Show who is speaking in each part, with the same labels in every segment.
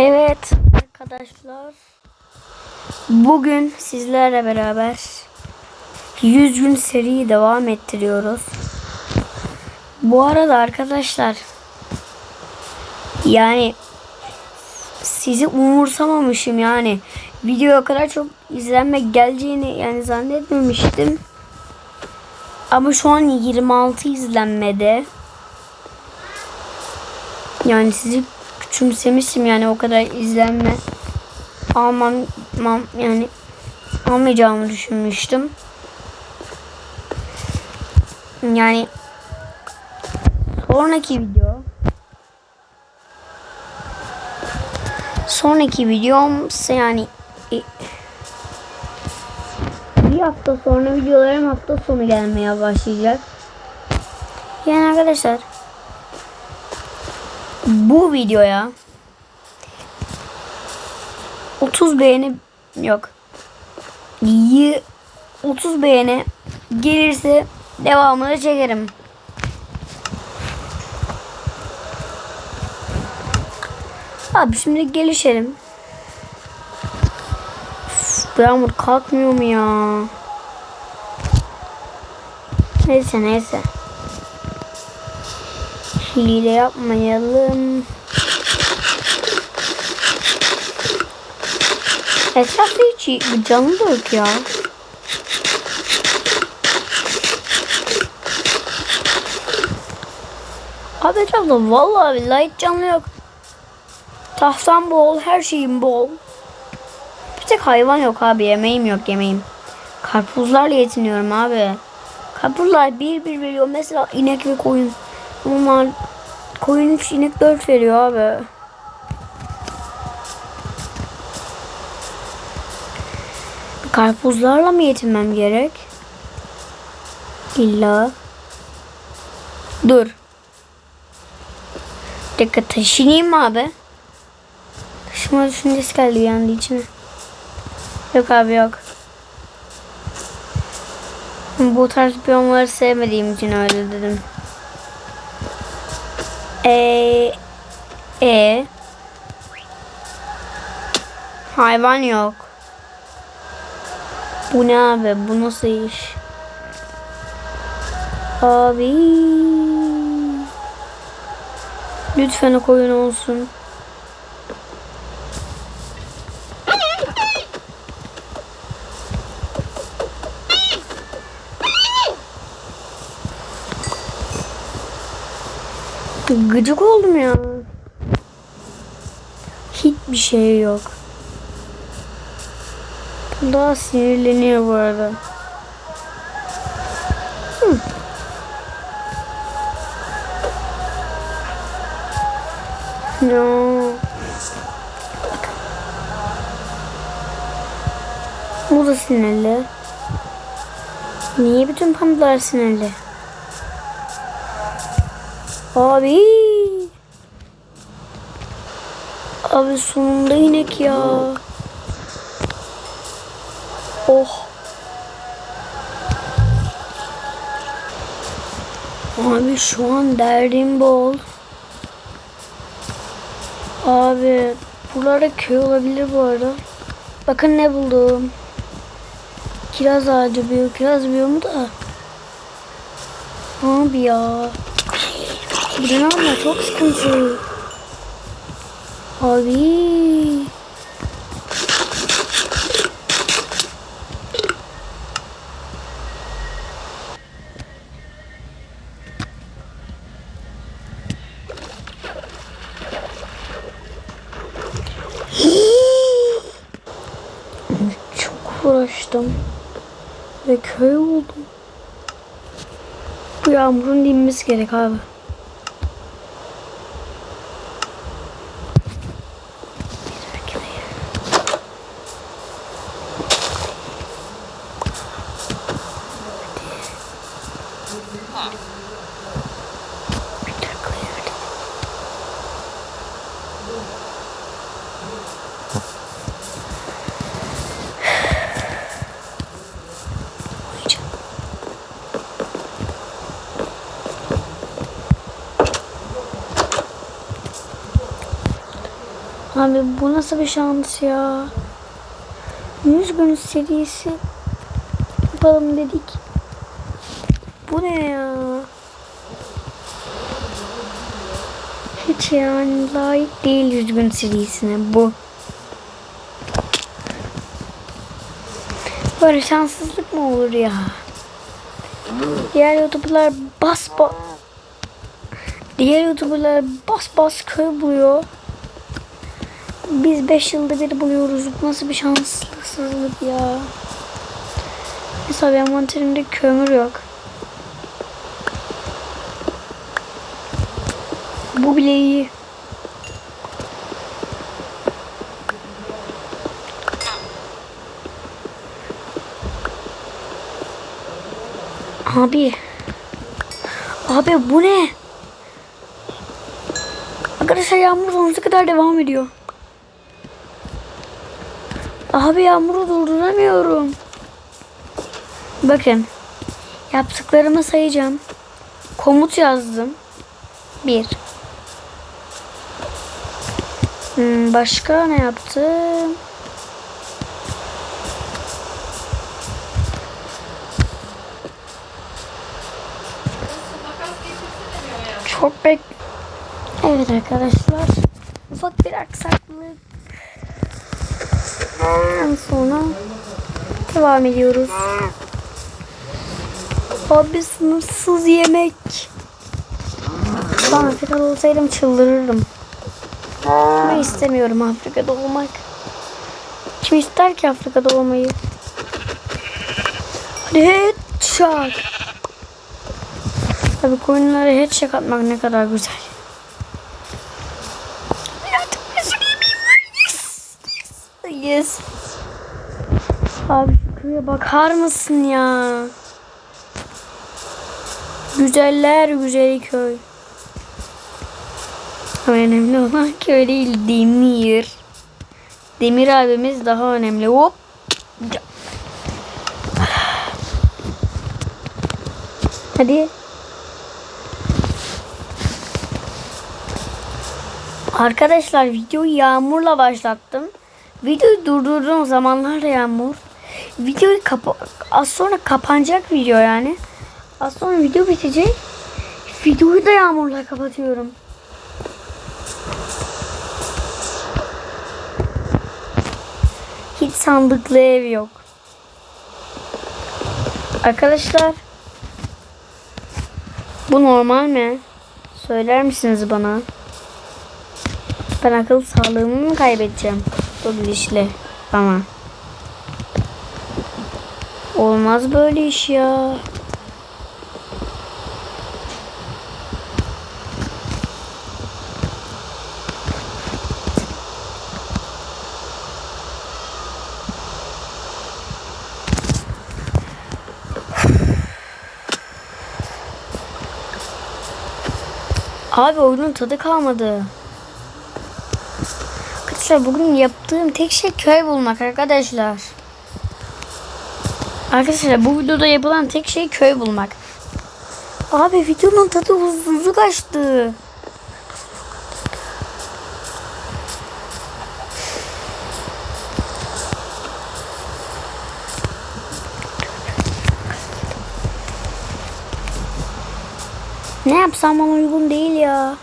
Speaker 1: Evet arkadaşlar. Bugün sizlerle beraber 100 gün seriyi devam ettiriyoruz. Bu arada arkadaşlar yani sizi umursamamışım yani. Videoya kadar çok izlenme geleceğini yani zannetmemiştim. Ama şu an 26 izlenmede. Yani sizi küçümsemişim yani o kadar izlenme almam, almam yani almayacağımı düşünmüştüm. Yani sonraki video sonraki videom yani e, bir hafta sonra videolarım hafta sonu gelmeye başlayacak. Yani arkadaşlar bu videoya 30 beğeni yok. Y 30 beğeni gelirse devamını çekerim. Abi şimdi gelişelim. Yağmur kalkmıyor mu ya? Neyse neyse. Hile yapmayalım. Etrafta hiç canlı da yok ya. Abi etrafta vallahi billahi canlı yok. Tahtam bol, her şeyim bol. Bir tek hayvan yok abi, yemeğim yok yemeğim. Karpuzlarla yetiniyorum abi. Karpuzlar bir bir veriyor. Mesela inek ve koyun. Onlar koyun 3 inek 4 veriyor abi. Karpuzlarla mı yetinmem gerek? İlla. Dur. Dikkat taşınayım mı abi? Taşıma düşüncesi geldi yandı içime. Yok abi yok. Bu tarz biyomları sevmediğim için öyle dedim. E e hayvan yok. Bu ne abi? Bu nasıl iş? Abi. Lütfen o koyun olsun. Gıcık oldum ya. Hiçbir şey yok. Daha sinirleniyor bu arada. Hı. No. Bu da sinirli. Niye bütün pandalar sinirli? Abi. Abi sonunda inek ya. Oh. Abi şu an derdim bol. Abi buralarda köy olabilir bu arada. Bakın ne buldum. Kiraz ağacı büyük. Kiraz biyomu da. Abi ya. Bu ne ama çok sıkıntı. Abi. Çok uğraştım. Ve köy oldum. Bu yağmurun dinmesi gerek abi. Abi bu nasıl bir şans ya? 100 gün serisi yapalım dedik. Bu ne ya? Hiç yani layık değil 100 gün serisine bu. Böyle şanssızlık mı olur ya? Diğer youtuberlar bas bas Diğer youtuberlar bas bas köy buluyor. Biz 5 yılda bir buluyoruz. Bu nasıl bir şanssızlık ya. Mesela envanterimde kömür yok. Bu bile iyi. Abi. Abi bu ne? Arkadaşlar yağmur sonsuza kadar devam ediyor. Abi yağmuru durduramıyorum. Bakın. Yaptıklarımı sayacağım. Komut yazdım. Bir. Hmm, başka ne yaptım? Çok bek... Evet arkadaşlar. Ufak bir aksaklık. Ondan sonra devam ediyoruz. Abi sınırsız yemek. Ben Afrika'da olsaydım çıldırırım. Ama istemiyorum Afrika'da olmak. Kim ister ki Afrika'da olmayı? Hadi headshot. Tabii koyunlara headshot atmak ne kadar güzel. Abi şu köye bakar mısın ya? Güzeller güzeli köy. Ama önemli olan köy değil Demir. Demir abimiz daha önemli. Hop. Hadi. Arkadaşlar videoyu yağmurla başlattım. Videoyu durdurduğum zamanlar da yağmur. Videoyu kapa az sonra kapanacak video yani. Az sonra video bitecek. Videoyu da yağmurla kapatıyorum. Hiç sandıklı ev yok. Arkadaşlar bu normal mi? Söyler misiniz bana? Ben akıl sağlığımı mı kaybedeceğim? Bu gidişle bana. Olmaz böyle iş ya. Abi oyunun tadı kalmadı. Arkadaşlar bugün yaptığım tek şey köy bulmak arkadaşlar. Arkadaşlar bu videoda yapılan tek şey köy bulmak. Abi videonun tadı huzuru kaçtı. Ne yapsam bana uygun değil ya.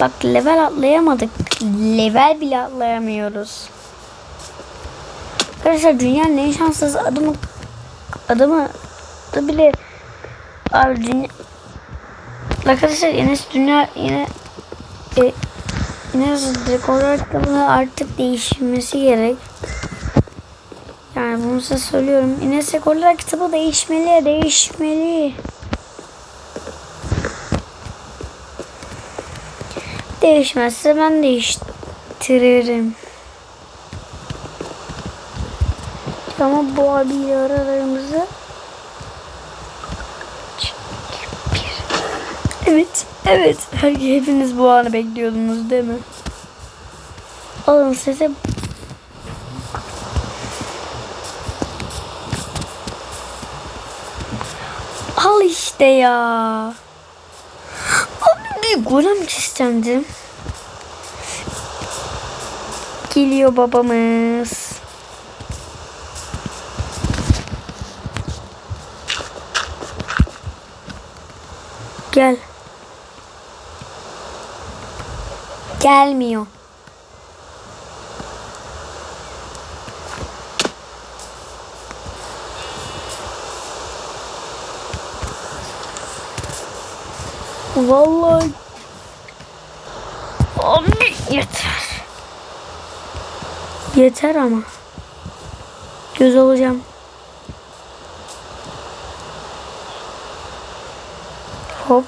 Speaker 1: Bak level atlayamadık. Level bile atlayamıyoruz. Arkadaşlar dünyanın en şanssız adamı adamı da bile abi dünya Arkadaşlar Enes dünya yine e, Enes rekor kitabını artık değişmesi gerek. Yani bunu size söylüyorum. Enes rekorlar kitabı değişmeli, değişmeli. Değişmezse ben değiştiririm. Ama bu abiyle aralarımızı Evet, evet. Her hepiniz bu anı bekliyordunuz değil mi? Alın size Al işte ya. Abi bir golem istedim. Geliyor babamız. Gel. Gelmiyor. Vallahi Abi yeter. Yeter ama. Göz olacağım. Hop evet. Üç, iki, bir. Yüz hadi sen şimdi. Gel uçağa. Üç, iki, Hop.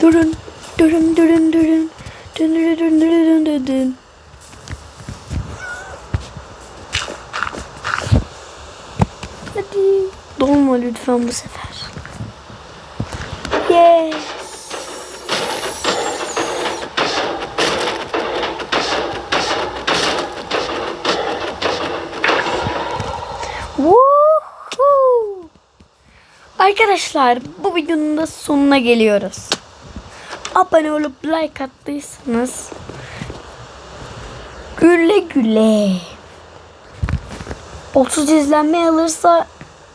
Speaker 1: Durun. Durun durun durun. Dün dün dün dün dün dün. Hadi. Dolma lütfen bu sefer. Yes. Arkadaşlar bu videonun da sonuna geliyoruz. Abone olup like attıysanız güle güle. 30 izlenme alırsa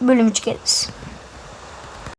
Speaker 1: bölüm 3 gelir.